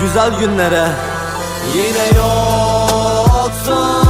Güzel günlere. Yine yoksun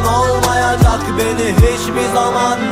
olmayacak beni hiçbir zaman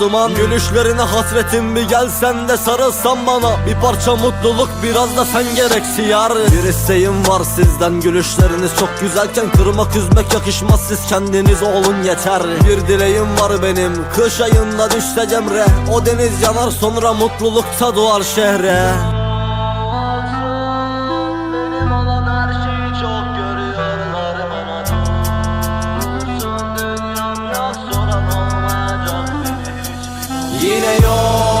duman Gülüşlerine hasretim bir gelsen de sarılsan bana. Bir parça mutluluk biraz da sen gereksi yar Bir isteğim var sizden gülüşleriniz çok güzelken Kırmak üzmek yakışmaz. Siz kendiniz olun yeter. Bir dileğim var benim kış ayında düşse cemre O deniz yanar sonra mutlulukta doğar şehre Yine yol.